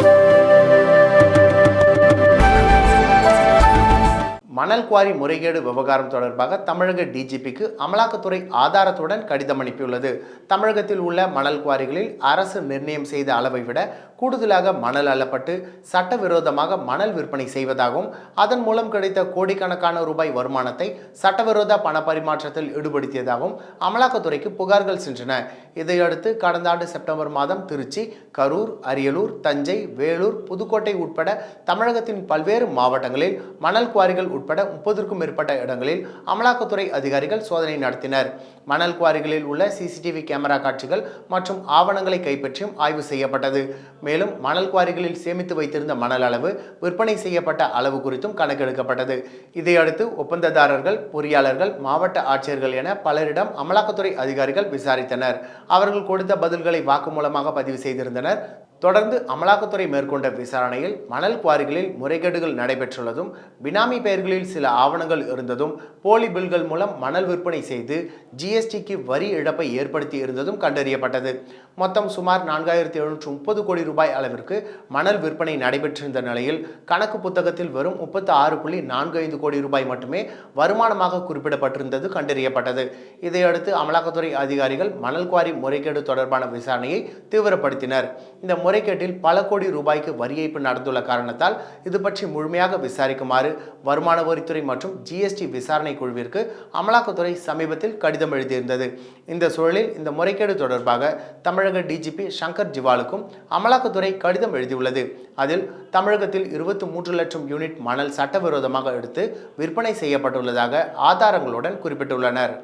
Thank you. மணல் quarry முறைகேடு விவகாரம் தொடர்பாக தமிழக டிஜிபிக்கு அமலாக்கத்துறை ஆதாரத்துடன் கடிதம் அனுப்பியுள்ளது. தமிழகத்தில் உள்ள மணல் குவாரிகளில் அரசு நிர்ணயம் செய்த அளவை விட கூடுதலாக மணல் அள்ளப்பட்டு சட்டவிரோதமாக மணல் விற்பனை செய்வதாகவும் அதன் மூலம் கிடைத்த கோடிக்கணக்கான ரூபாய் வருமானத்தை சட்டவிரோத பண பரிமாற்றத்தில் ஈடுபடுத்தியதாகவும் அமலாக்கத்துறைக்கு புகார்கள் சென்றன. இதையடுத்து கடந்த ஆண்டு செப்டம்பர் மாதம் திருச்சி கரூர் அரியலூர் தஞ்சை வேலூர் புதுக்கோட்டை உட்பட தமிழகத்தின் பல்வேறு மாவட்டங்களில் மணல் குவாரிகள் உட்பட முப்பதுக்கும் மேற்பட்ட இடங்களில் அமலாக்கத்துறை அதிகாரிகள் சோதனை நடத்தினர். மணல் குவாரிகளில் உள்ள சிசிடிவி கேமரா காட்சிகள் மற்றும் ஆவணங்களை கைப்பற்றியும் ஆய்வு செய்யப்பட்டது. மேலும் மணல் குவாரிகளில் சேமித்து வைத்திருந்த மணல் அளவு விற்பனை செய்யப்பட்ட அளவு குறித்தும் கணக்கெடுக்கப்பட்டது. இதையடுத்து ஒப்பந்ததாரர்கள் பொறியாளர்கள் மாவட்ட ஆட்சியர்கள் என பலரிடம் அமலாக்கத்துறை அதிகாரிகள் விசாரித்தனர். அவர்கள் கொடுத்த பதில்களை வாக்குமூலமாக பதிவு செய்திருந்தனர். தொடர்ந்து அமலாக்கத்துறை மேற்கொண்ட விசாரணையில் மணல் குவாரிகளில் முறைகேடுகள் நடைபெற்றுள்ளதும் பினாமி பெயர்களில் சில ஆவணங்கள் இருந்ததும் போலி பில்கள் மூலம் மணல் விற்பனை செய்து ஜிஎஸ்டிக்கு வரி இழப்பை ஏற்படுத்தி இருந்ததும் கண்டறியப்பட்டது. மொத்தம் சுமார் நான்காயிரத்தி எழுநூற்று முப்பது கோடி ரூபாய் அளவிற்கு மணல் விற்பனை நடைபெற்றிருந்த நிலையில் கணக்கு புத்தகத்தில் வெறும் முப்பத்தி ஆறு புள்ளி நான்கு ஐந்து கோடி ரூபாய் மட்டுமே வருமானமாக குறிப்பிடப்பட்டிருந்தது கண்டறியப்பட்டது. இதையடுத்து அமலாக்கத்துறை அதிகாரிகள் மணல் குவாரி முறைகேடு தொடர்பான விசாரணையை தீவிரப்படுத்தினர். இந்த முறைகேட்டில் பல கோடி ரூபாய்க்கு வரி ஏய்ப்பு நடந்துள்ள காரணத்தால் இது பற்றி முழுமையாக விசாரிக்குமாறு வருமான வரித்துறை மற்றும் ஜிஎஸ்டி விசாரணை குழுவிற்கு அமலாக்கத்துறை சமீபத்தில் கடிதம் எழுதியிருந்தது. இந்த சூழலில் இந்த முறைகேடு தொடர்பாக தமிழக டிஜிபி சங்கர் ஜிவாலுக்கும் அமலாக்கத்துறை கடிதம் எழுதியுள்ளது. அதில் தமிழகத்தில் இருபத்தி மூன்று லட்சம் யூனிட் மணல் சட்டவிரோதமாக எடுத்து விற்பனை செய்யப்பட்டுள்ளதாக ஆதாரங்களுடன் குறிப்பிட்டுள்ளனர்.